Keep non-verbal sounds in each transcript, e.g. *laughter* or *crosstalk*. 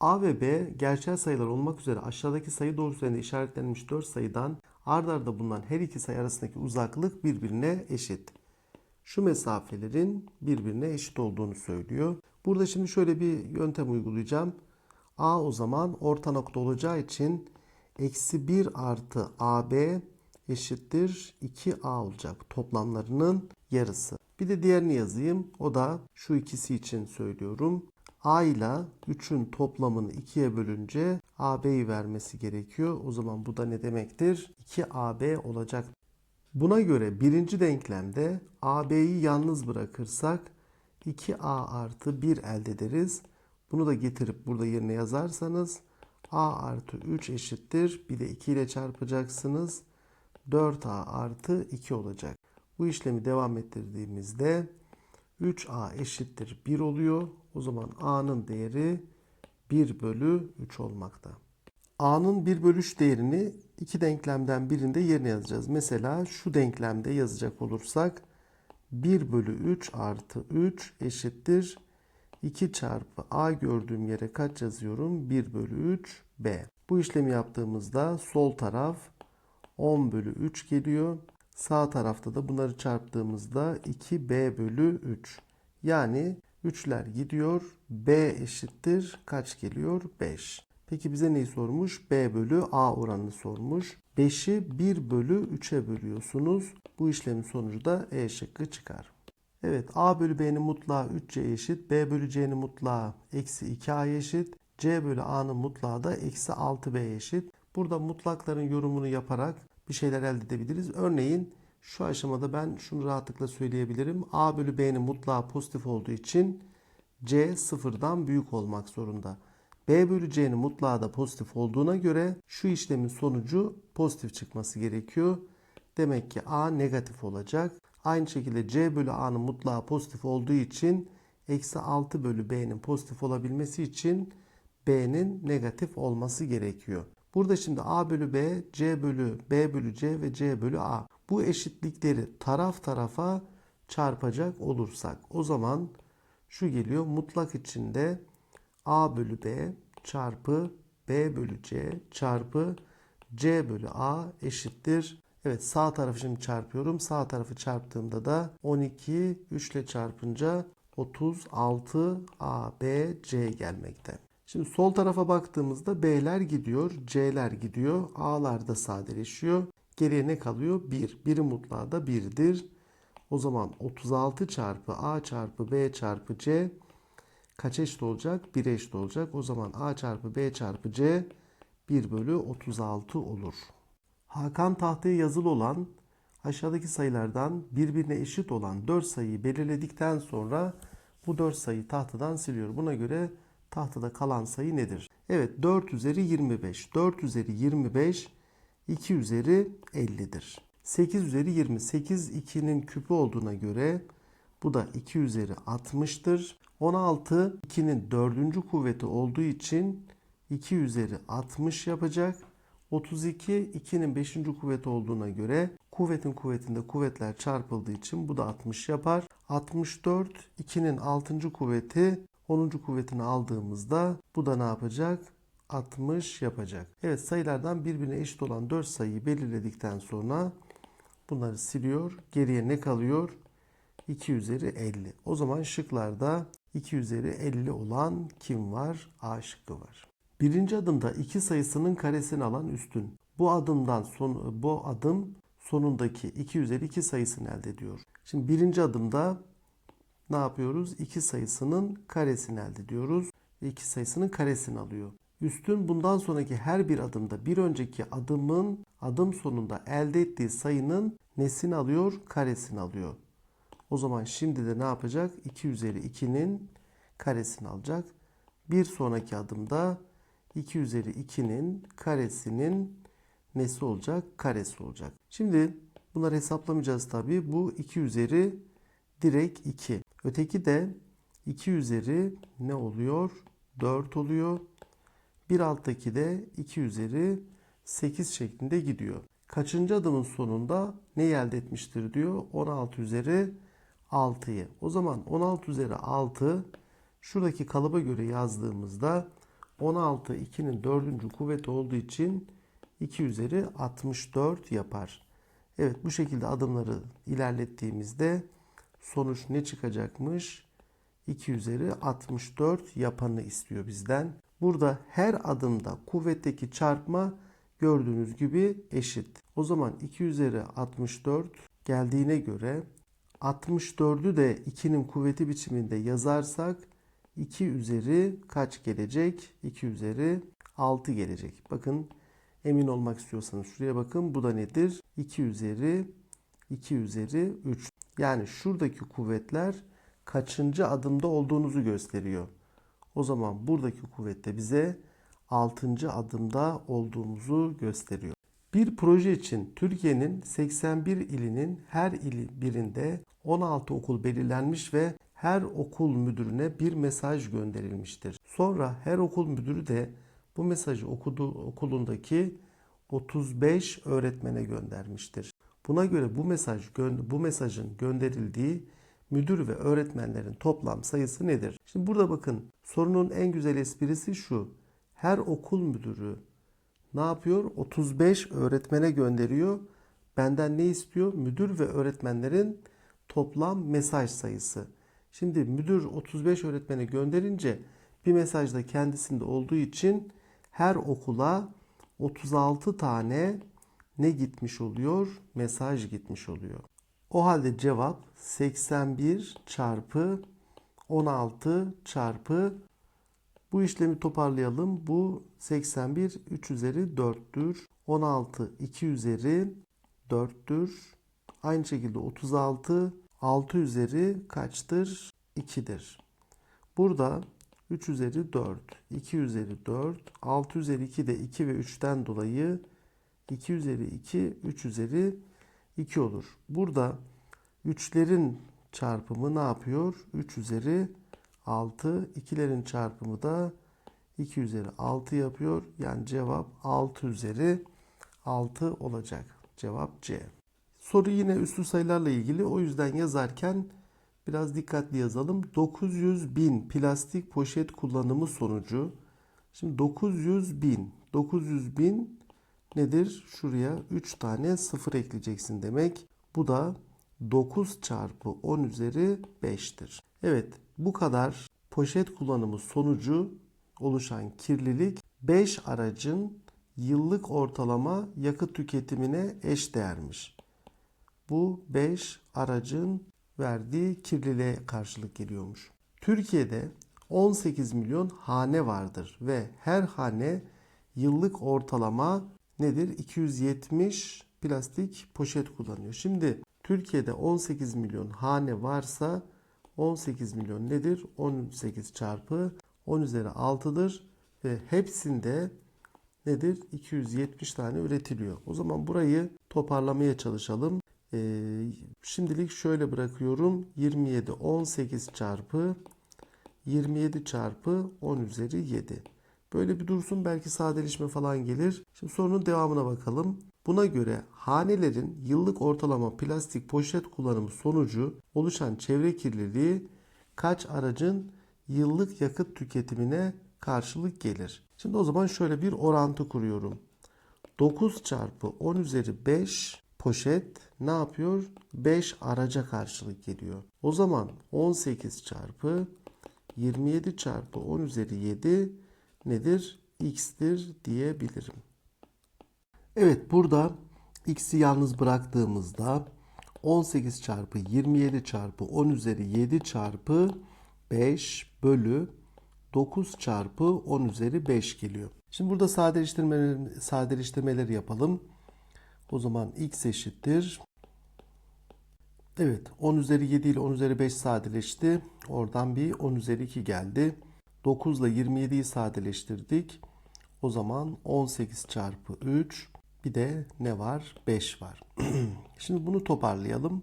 A ve B gerçel sayılar olmak üzere aşağıdaki sayı doğrusu işaretlenmiş 4 sayıdan ard arda bulunan her iki sayı arasındaki uzaklık birbirine eşit. Şu mesafelerin birbirine eşit olduğunu söylüyor. Burada şimdi şöyle bir yöntem uygulayacağım. A o zaman orta nokta olacağı için eksi 1 artı AB eşittir 2A olacak. Toplamlarının yarısı. Bir de diğerini yazayım. O da şu ikisi için söylüyorum. A ile 3'ün toplamını 2'ye bölünce AB'yi vermesi gerekiyor. O zaman bu da ne demektir? 2AB olacak. Buna göre birinci denklemde AB'yi yalnız bırakırsak 2A artı 1 elde ederiz. Bunu da getirip burada yerine yazarsanız A artı 3 eşittir. Bir de 2 ile çarpacaksınız. 4A artı 2 olacak. Bu işlemi devam ettirdiğimizde 3A eşittir 1 oluyor. O zaman A'nın değeri 1 bölü 3 olmakta. A'nın 1 bölü 3 değerini iki denklemden birinde yerine yazacağız. Mesela şu denklemde yazacak olursak 1 bölü 3 artı 3 eşittir 2 çarpı A gördüğüm yere kaç yazıyorum? 1 bölü 3 B. Bu işlemi yaptığımızda sol taraf 10 bölü 3 geliyor. Sağ tarafta da bunları çarptığımızda 2B bölü 3. Yani 3'ler gidiyor. B eşittir. Kaç geliyor? 5. Peki bize neyi sormuş? B bölü A oranını sormuş. 5'i 1 bölü 3'e bölüyorsunuz. Bu işlemin sonucu da E şıkkı çıkar. Evet A bölü B'nin mutlağı 3C eşit. B bölü C'nin mutlağı eksi 2A eşit. C bölü A'nın mutlağı da eksi 6B eşit. Burada mutlakların yorumunu yaparak bir şeyler elde edebiliriz. Örneğin şu aşamada ben şunu rahatlıkla söyleyebilirim. A bölü B'nin mutlağı pozitif olduğu için C sıfırdan büyük olmak zorunda. B bölü C'nin mutlağı da pozitif olduğuna göre şu işlemin sonucu pozitif çıkması gerekiyor. Demek ki A negatif olacak. Aynı şekilde C bölü A'nın mutlağı pozitif olduğu için eksi 6 bölü B'nin pozitif olabilmesi için B'nin negatif olması gerekiyor. Burada şimdi A bölü B, C bölü B bölü C ve C bölü A. Bu eşitlikleri taraf tarafa çarpacak olursak o zaman şu geliyor mutlak içinde A bölü B çarpı B bölü C çarpı C bölü A eşittir. Evet sağ tarafı şimdi çarpıyorum. Sağ tarafı çarptığımda da 12 3 ile çarpınca 36 A, B, C gelmekte. Şimdi sol tarafa baktığımızda B'ler gidiyor, C'ler gidiyor, A'lar da sadeleşiyor. Geriye ne kalıyor? 1. 1'in mutlağı da 1'dir. O zaman 36 çarpı A çarpı B çarpı C kaç eşit olacak? 1 eşit olacak. O zaman A çarpı B çarpı C 1 bölü 36 olur. Hakan tahtaya yazılı olan aşağıdaki sayılardan birbirine eşit olan 4 sayıyı belirledikten sonra bu 4 sayıyı tahtadan siliyor. Buna göre tahtada kalan sayı nedir? Evet 4 üzeri 25. 4 üzeri 25 2 üzeri 50'dir. 8 üzeri 20. 8 2'nin küpü olduğuna göre bu da 2 üzeri 60'tır. 16 2'nin dördüncü kuvveti olduğu için 2 üzeri 60 yapacak. 32 2'nin 5. kuvveti olduğuna göre kuvvetin kuvvetinde kuvvetler çarpıldığı için bu da 60 yapar. 64 2'nin 6. kuvveti 10. kuvvetini aldığımızda bu da ne yapacak? 60 yapacak. Evet sayılardan birbirine eşit olan 4 sayıyı belirledikten sonra bunları siliyor. Geriye ne kalıyor? 2 üzeri 50. O zaman şıklarda 2 üzeri 50 olan kim var? A şıkkı var. Birinci adımda iki sayısının karesini alan üstün. Bu adımdan son, bu adım sonundaki 2 üzeri 2 sayısını elde ediyor. Şimdi birinci adımda ne yapıyoruz? 2 sayısının karesini elde ediyoruz. 2 sayısının karesini alıyor. Üstün bundan sonraki her bir adımda bir önceki adımın adım sonunda elde ettiği sayının nesini alıyor? Karesini alıyor. O zaman şimdi de ne yapacak? 2 üzeri 2'nin karesini alacak. Bir sonraki adımda 2 üzeri 2'nin karesinin nesi olacak? Karesi olacak. Şimdi bunları hesaplamayacağız tabii. Bu 2 üzeri direkt 2. Öteki de 2 üzeri ne oluyor? 4 oluyor. Bir alttaki de 2 üzeri 8 şeklinde gidiyor. Kaçıncı adımın sonunda ne elde etmiştir diyor? 16 üzeri 6'yı. O zaman 16 üzeri 6 şuradaki kalıba göre yazdığımızda 16 2'nin dördüncü kuvveti olduğu için 2 üzeri 64 yapar. Evet bu şekilde adımları ilerlettiğimizde sonuç ne çıkacakmış? 2 üzeri 64 yapanı istiyor bizden. Burada her adımda kuvvetteki çarpma gördüğünüz gibi eşit. O zaman 2 üzeri 64 geldiğine göre 64'ü de 2'nin kuvveti biçiminde yazarsak 2 üzeri kaç gelecek? 2 üzeri 6 gelecek. Bakın emin olmak istiyorsanız şuraya bakın. Bu da nedir? 2 üzeri 2 üzeri 3. Yani şuradaki kuvvetler kaçıncı adımda olduğunuzu gösteriyor. O zaman buradaki kuvvet de bize 6. adımda olduğumuzu gösteriyor. Bir proje için Türkiye'nin 81 ilinin her ili birinde 16 okul belirlenmiş ve her okul müdürüne bir mesaj gönderilmiştir. Sonra her okul müdürü de bu mesajı okuduğu okulundaki 35 öğretmene göndermiştir. Buna göre bu mesaj bu mesajın gönderildiği müdür ve öğretmenlerin toplam sayısı nedir? Şimdi burada bakın sorunun en güzel esprisi şu. Her okul müdürü ne yapıyor? 35 öğretmene gönderiyor. Benden ne istiyor? Müdür ve öğretmenlerin toplam mesaj sayısı. Şimdi müdür 35 öğretmene gönderince bir mesaj da kendisinde olduğu için her okula 36 tane ne gitmiş oluyor? Mesaj gitmiş oluyor. O halde cevap 81 çarpı 16 çarpı bu işlemi toparlayalım. Bu 81 3 üzeri 4'tür. 16 2 üzeri 4'tür. Aynı şekilde 36 6 üzeri kaçtır? 2'dir. Burada 3 üzeri 4, 2 üzeri 4, 6 üzeri 2 de 2 ve 3'ten dolayı 2 üzeri 2, 3 üzeri 2 olur. Burada 3'lerin çarpımı ne yapıyor? 3 üzeri 6. 2'lerin çarpımı da 2 üzeri 6 yapıyor. Yani cevap 6 üzeri 6 olacak. Cevap C. Soru yine üslü sayılarla ilgili. O yüzden yazarken biraz dikkatli yazalım. 900 bin plastik poşet kullanımı sonucu. Şimdi 900 bin. 900 bin nedir? Şuraya 3 tane sıfır ekleyeceksin demek. Bu da 9 çarpı 10 üzeri 5'tir. Evet bu kadar poşet kullanımı sonucu oluşan kirlilik 5 aracın yıllık ortalama yakıt tüketimine eş değermiş. Bu 5 aracın verdiği kirliliğe karşılık geliyormuş. Türkiye'de 18 milyon hane vardır ve her hane yıllık ortalama nedir? 270 plastik poşet kullanıyor. Şimdi Türkiye'de 18 milyon hane varsa 18 milyon nedir? 18 çarpı 10 üzeri 6'dır ve hepsinde nedir? 270 tane üretiliyor. O zaman burayı toparlamaya çalışalım. Ee, şimdilik şöyle bırakıyorum. 27 18 çarpı 27 çarpı 10 üzeri 7. Böyle bir dursun belki sadeleşme falan gelir. Şimdi sorunun devamına bakalım. Buna göre hanelerin yıllık ortalama plastik poşet kullanımı sonucu oluşan çevre kirliliği kaç aracın yıllık yakıt tüketimine karşılık gelir? Şimdi o zaman şöyle bir orantı kuruyorum. 9 çarpı 10 üzeri 5 poşet ne yapıyor? 5 araca karşılık geliyor. O zaman 18 çarpı 27 çarpı 10 üzeri 7 nedir? X'tir diyebilirim. Evet burada x'i yalnız bıraktığımızda 18 çarpı 27 çarpı 10 üzeri 7 çarpı 5 bölü 9 çarpı 10 üzeri 5 geliyor. Şimdi burada sadeleştirmeleri, sadeleştirmeleri yapalım. O zaman x eşittir. Evet 10 üzeri 7 ile 10 üzeri 5 sadeleşti. Oradan bir 10 üzeri 2 geldi. 9 ile 27'yi sadeleştirdik. O zaman 18 çarpı 3 bir de ne var? 5 var. *clears throat* Şimdi bunu toparlayalım.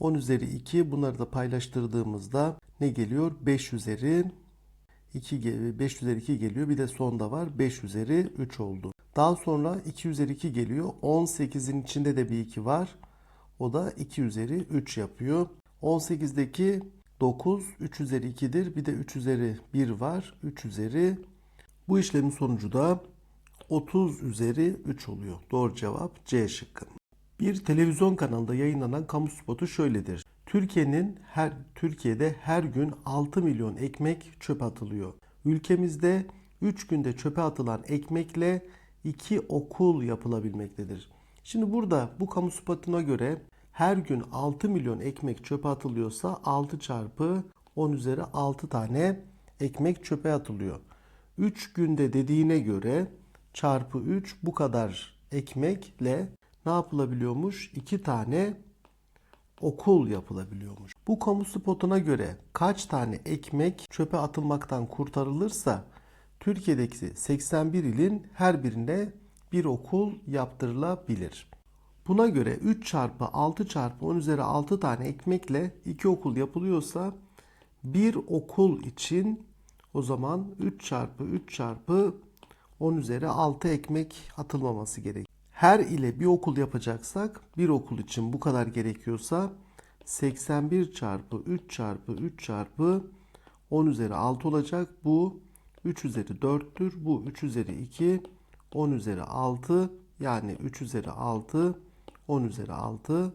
10 üzeri 2 bunları da paylaştırdığımızda ne geliyor? 5 üzeri 2 5 üzeri 2 geliyor. Bir de sonda var. 5 üzeri 3 oldu. Daha sonra 2 üzeri 2 geliyor. 18'in içinde de bir 2 var. O da 2 üzeri 3 yapıyor. 18'deki 9 3 üzeri 2'dir. Bir de 3 üzeri 1 var. 3 üzeri Bu işlemin sonucu da 30 üzeri 3 oluyor. Doğru cevap C şıkkı. Bir televizyon kanalında yayınlanan kamu spotu şöyledir. Türkiye'nin her Türkiye'de her gün 6 milyon ekmek çöpe atılıyor. Ülkemizde 3 günde çöpe atılan ekmekle 2 okul yapılabilmektedir. Şimdi burada bu kamu spotuna göre her gün 6 milyon ekmek çöpe atılıyorsa 6 çarpı 10 üzeri 6 tane ekmek çöpe atılıyor. 3 günde dediğine göre çarpı 3 bu kadar ekmekle ne yapılabiliyormuş? 2 tane okul yapılabiliyormuş. Bu kamu spotuna göre kaç tane ekmek çöpe atılmaktan kurtarılırsa Türkiye'deki 81 ilin her birine bir okul yaptırılabilir. Buna göre 3 çarpı 6 çarpı 10 üzeri 6 tane ekmekle 2 okul yapılıyorsa bir okul için o zaman 3 çarpı 3 çarpı 10 üzeri 6 ekmek atılmaması gerek. Her ile bir okul yapacaksak bir okul için bu kadar gerekiyorsa 81 çarpı 3 çarpı 3 çarpı 10 üzeri 6 olacak. Bu 3 üzeri 4'tür. Bu 3 üzeri 2 10 üzeri 6 yani 3 üzeri 6 10 üzeri 6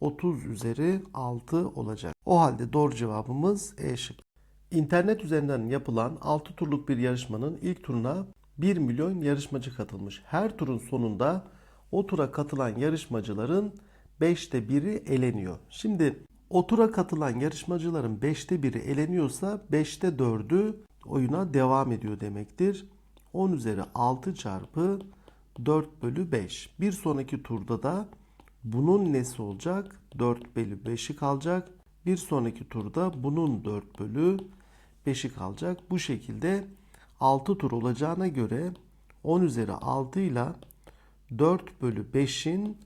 30 üzeri 6 olacak. O halde doğru cevabımız E şık. İnternet üzerinden yapılan 6 turluk bir yarışmanın ilk turuna 1 milyon yarışmacı katılmış. Her turun sonunda o tura katılan yarışmacıların 5'te biri eleniyor. Şimdi o tura katılan yarışmacıların 5'te biri eleniyorsa 5'te 4'ü oyuna devam ediyor demektir. 10 üzeri 6 çarpı 4 bölü 5. Bir sonraki turda da bunun nesi olacak? 4 bölü 5'i kalacak. Bir sonraki turda bunun 4 bölü 5'i kalacak. Bu şekilde 6 tur olacağına göre 10 üzeri 6 ile 4 bölü 5'in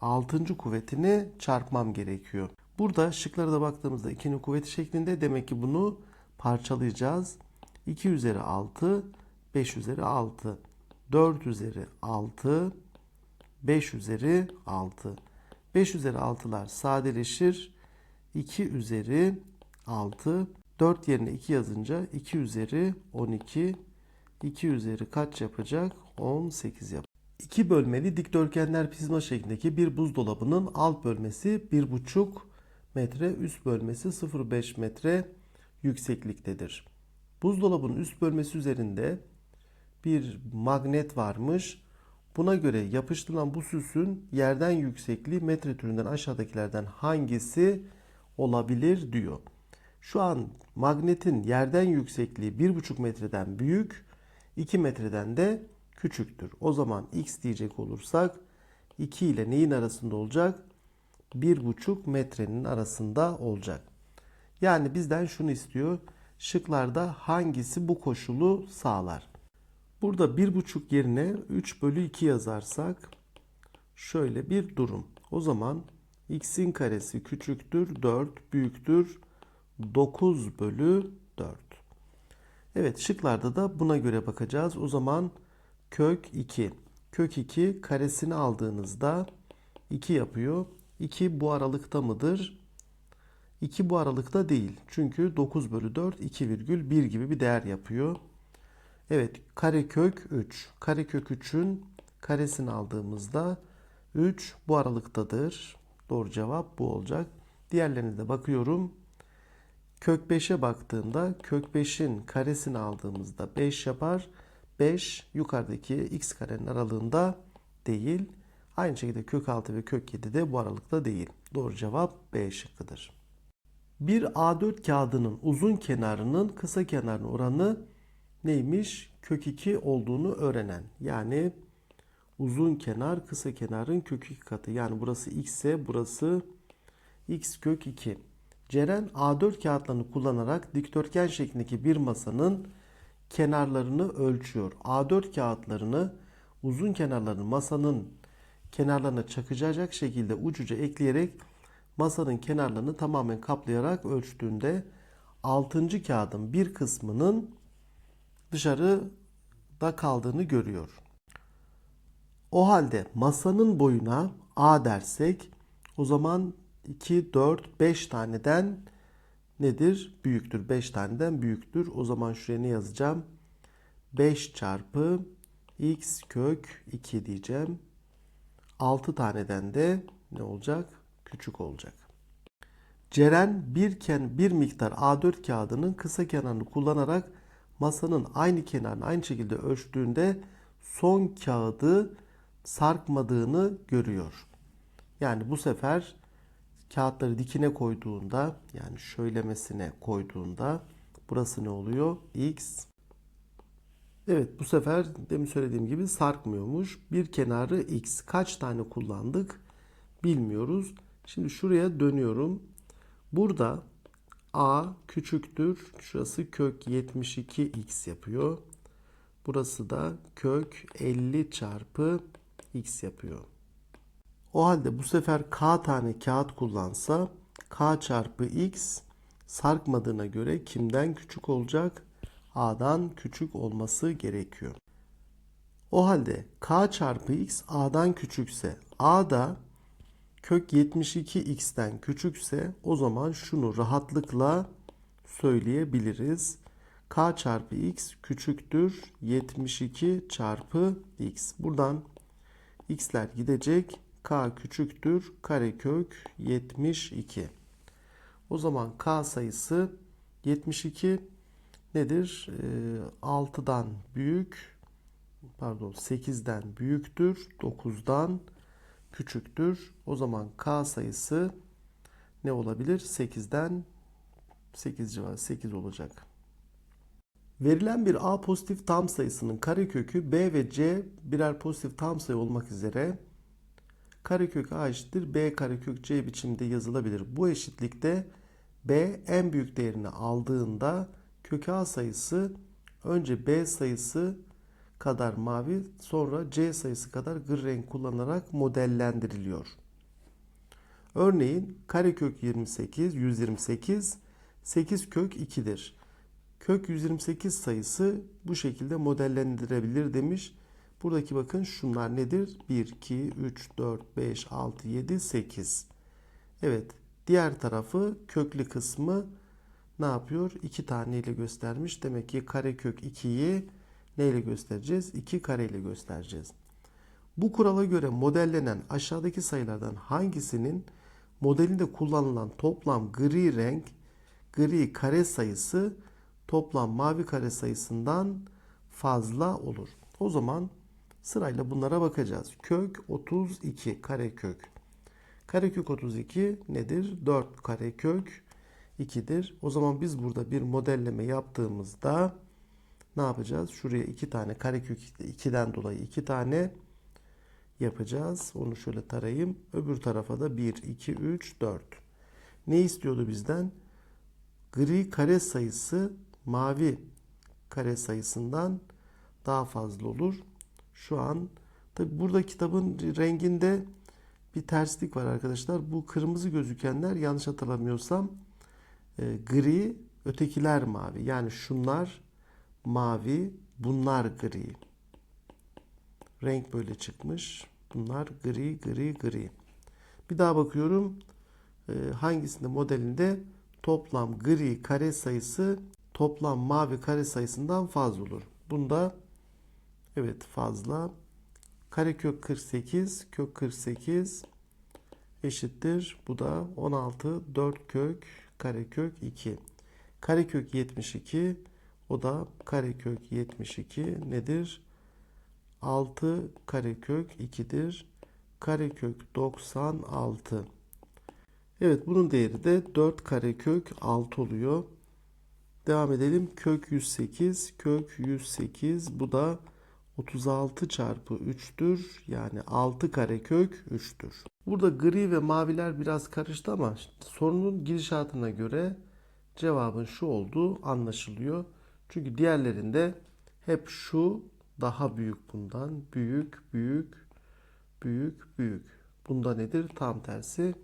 6. kuvvetini çarpmam gerekiyor. Burada şıklara da baktığımızda 2'nin kuvveti şeklinde demek ki bunu parçalayacağız. 2 üzeri 6, 5 üzeri 6, 4 üzeri 6, 5 üzeri 6. 5 üzeri 6'lar sadeleşir. 2 üzeri 6. 4 yerine 2 yazınca 2 üzeri 12. 2 üzeri kaç yapacak? 18 yapacak. İki bölmeli dikdörtgenler prizma şeklindeki bir buzdolabının alt bölmesi 1,5 metre, üst bölmesi 0,5 metre yüksekliktedir. Buzdolabının üst bölmesi üzerinde bir magnet varmış. Buna göre yapıştırılan bu süsün yerden yüksekliği metre türünden aşağıdakilerden hangisi olabilir diyor. Şu an magnetin yerden yüksekliği 1,5 metreden büyük, 2 metreden de küçüktür. O zaman x diyecek olursak 2 ile neyin arasında olacak? 1,5 metrenin arasında olacak. Yani bizden şunu istiyor. Şıklarda hangisi bu koşulu sağlar? Burada 1,5 yerine 3 bölü 2 yazarsak şöyle bir durum. O zaman x'in karesi küçüktür 4 büyüktür 9 bölü 4. Evet şıklarda da buna göre bakacağız. O zaman kök 2. Kök 2 karesini aldığınızda 2 yapıyor. 2 bu aralıkta mıdır? 2 bu aralıkta değil. Çünkü 9 bölü 4 2,1 gibi bir değer yapıyor. Evet karekök 3. Karekök 3'ün karesini aldığımızda 3 bu aralıktadır. Doğru cevap bu olacak. Diğerlerine de bakıyorum. Kök 5'e baktığımda kök 5'in karesini aldığımızda 5 yapar. 5 yukarıdaki x karenin aralığında değil. Aynı şekilde kök 6 ve kök 7 de bu aralıkta değil. Doğru cevap B şıkkıdır. Bir A4 kağıdının uzun kenarının kısa kenarının oranı neymiş? Kök 2 olduğunu öğrenen. Yani uzun kenar kısa kenarın kök 2 katı. Yani burası x ise burası x kök 2. Ceren A4 kağıtlarını kullanarak dikdörtgen şeklindeki bir masanın kenarlarını ölçüyor. A4 kağıtlarını uzun kenarlarını masanın kenarlarına çakacak şekilde ucuca ekleyerek masanın kenarlarını tamamen kaplayarak ölçtüğünde 6. kağıdın bir kısmının dışarıda kaldığını görüyor. O halde masanın boyuna A dersek o zaman 2, 4, 5 taneden nedir? Büyüktür. 5 taneden büyüktür. O zaman şuraya ne yazacağım? 5 çarpı x kök 2 diyeceğim. 6 taneden de ne olacak? Küçük olacak. Ceren bir, ken, bir miktar A4 kağıdının kısa kenarını kullanarak masanın aynı kenarını aynı şekilde ölçtüğünde son kağıdı sarkmadığını görüyor. Yani bu sefer kağıtları dikine koyduğunda yani şöylemesine koyduğunda burası ne oluyor? X Evet bu sefer demin söylediğim gibi sarkmıyormuş. Bir kenarı x. Kaç tane kullandık bilmiyoruz. Şimdi şuraya dönüyorum. Burada a küçüktür. Şurası kök 72x yapıyor. Burası da kök 50 çarpı x yapıyor. O halde bu sefer k tane kağıt kullansa k çarpı x sarkmadığına göre kimden küçük olacak? a'dan küçük olması gerekiyor. O halde k çarpı x a'dan küçükse a da kök 72x'ten küçükse o zaman şunu rahatlıkla söyleyebiliriz. k çarpı x küçüktür 72 çarpı x. Buradan x'ler gidecek. k küçüktür karekök 72. O zaman k sayısı 72 nedir? E, 6'dan büyük pardon 8'den büyüktür. 9'dan küçüktür. O zaman k sayısı ne olabilir? 8'den 8 civarı 8 olacak. Verilen bir A pozitif tam sayısının karekökü B ve C birer pozitif tam sayı olmak üzere karekök A eşittir B karekök C biçimde yazılabilir. Bu eşitlikte B en büyük değerini aldığında kök A sayısı önce B sayısı kadar mavi sonra C sayısı kadar gri renk kullanarak modellendiriliyor. Örneğin karekök 28 128 8 kök 2'dir. Kök 128 sayısı bu şekilde modellendirebilir demiş. Buradaki bakın şunlar nedir? 1, 2, 3, 4, 5, 6, 7, 8. Evet. Diğer tarafı köklü kısmı ne yapıyor? 2 tane ile göstermiş. Demek ki karekök 2'yi neyle göstereceğiz? 2 kare ile göstereceğiz. Bu kurala göre modellenen aşağıdaki sayılardan hangisinin modelinde kullanılan toplam gri renk, gri kare sayısı toplam mavi kare sayısından fazla olur. O zaman sırayla bunlara bakacağız. Kök 32 karekök. Karekök 32 nedir? 4 karekök 2'dir. O zaman biz burada bir modelleme yaptığımızda ne yapacağız? Şuraya 2 tane karekök 2'den dolayı 2 tane yapacağız. Onu şöyle tarayayım. Öbür tarafa da 1, 2, 3, 4. Ne istiyordu bizden? Gri kare sayısı mavi kare sayısından daha fazla olur. Şu an tabi burada kitabın renginde bir terslik var arkadaşlar. Bu kırmızı gözükenler yanlış hatırlamıyorsam e, gri, ötekiler mavi. Yani şunlar mavi, bunlar gri. Renk böyle çıkmış. Bunlar gri, gri, gri. Bir daha bakıyorum. E, hangisinde modelinde toplam gri kare sayısı toplam mavi kare sayısından fazla olur. Bunda evet fazla. Karekök 48, kök 48 eşittir. Bu da 16, 4 kök, karekök 2. Karekök 72, o da karekök 72 nedir? 6 karekök 2'dir. Karekök 96. Evet bunun değeri de 4 karekök 6 oluyor. Devam edelim. Kök 108, kök 108 bu da 36 çarpı 3'tür. Yani 6 karekök 3'tür. Burada gri ve maviler biraz karıştı ama sorunun gidişatına göre cevabın şu olduğu anlaşılıyor. Çünkü diğerlerinde hep şu daha büyük bundan. Büyük, büyük, büyük, büyük. Bunda nedir? Tam tersi.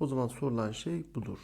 O zaman sorulan şey budur.